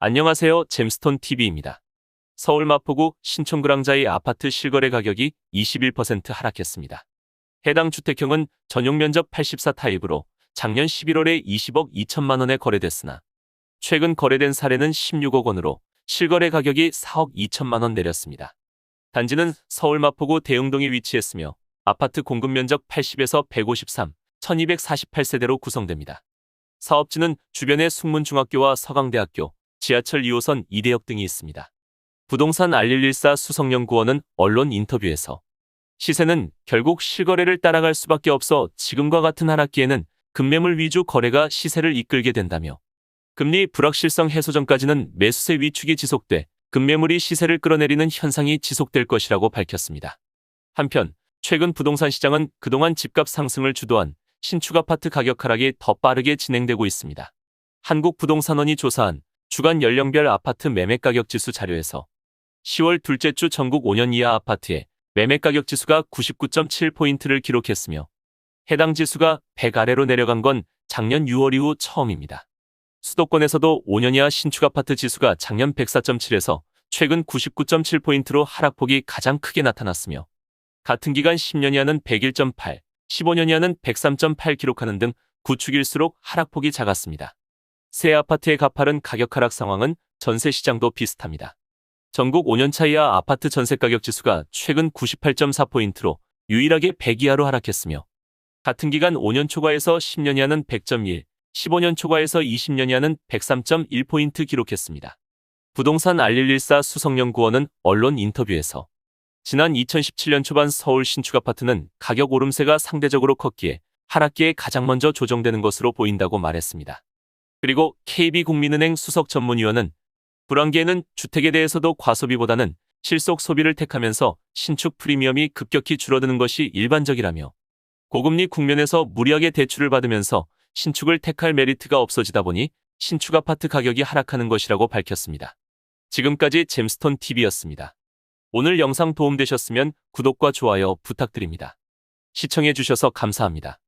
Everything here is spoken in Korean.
안녕하세요. 잼스톤 TV입니다. 서울 마포구 신촌그랑자의 아파트 실거래 가격이 21% 하락했습니다. 해당 주택형은 전용 면적 84 타입으로 작년 11월에 20억 2천만 원에 거래됐으나 최근 거래된 사례는 16억 원으로 실거래 가격이 4억 2천만 원 내렸습니다. 단지는 서울 마포구 대흥동에 위치했으며 아파트 공급 면적 80에서 153, 1248세대로 구성됩니다. 사업지는 주변에 숙문중학교와 서강대학교, 지하철 2호선 이대역 등이 있습니다. 부동산 알114 수석연구원은 언론 인터뷰에서 시세는 결국 실거래를 따라갈 수밖에 없어 지금과 같은 하락기에는 급매물 위주 거래가 시세를 이끌게 된다며 금리 불확실성 해소 전까지는 매수세 위축이 지속돼 급매물이 시세를 끌어내리는 현상이 지속될 것이라고 밝혔습니다. 한편 최근 부동산 시장은 그동안 집값 상승을 주도한 신축 아파트 가격 하락이 더 빠르게 진행되고 있습니다. 한국부동산원이 조사한 주간 연령별 아파트 매매 가격 지수 자료에서 10월 둘째 주 전국 5년 이하 아파트의 매매 가격 지수가 99.7포인트를 기록했으며 해당 지수가 100 아래로 내려간 건 작년 6월 이후 처음입니다. 수도권에서도 5년 이하 신축 아파트 지수가 작년 104.7에서 최근 99.7포인트로 하락폭이 가장 크게 나타났으며 같은 기간 10년 이하는 101.8, 15년 이하는 103.8 기록하는 등 구축일수록 하락폭이 작았습니다. 새 아파트의 가파른 가격 하락 상황은 전세 시장도 비슷합니다. 전국 5년차 이하 아파트 전세 가격 지수가 최근 98.4포인트로 유일하게 100 이하로 하락했으며 같은 기간 5년 초과에서 10년 이하는 100.1, 15년 초과에서 20년 이하는 103.1포인트 기록했습니다. 부동산 알114 수석연구원은 언론 인터뷰에서 지난 2017년 초반 서울 신축 아파트는 가격 오름세가 상대적으로 컸기에 하락기에 가장 먼저 조정되는 것으로 보인다고 말했습니다. 그리고 KB국민은행 수석 전문위원은 불황기에는 주택에 대해서도 과소비보다는 실속 소비를 택하면서 신축 프리미엄이 급격히 줄어드는 것이 일반적이라며 고금리 국면에서 무리하게 대출을 받으면서 신축을 택할 메리트가 없어지다 보니 신축 아파트 가격이 하락하는 것이라고 밝혔습니다. 지금까지 잼스톤 TV였습니다. 오늘 영상 도움되셨으면 구독과 좋아요 부탁드립니다. 시청해주셔서 감사합니다.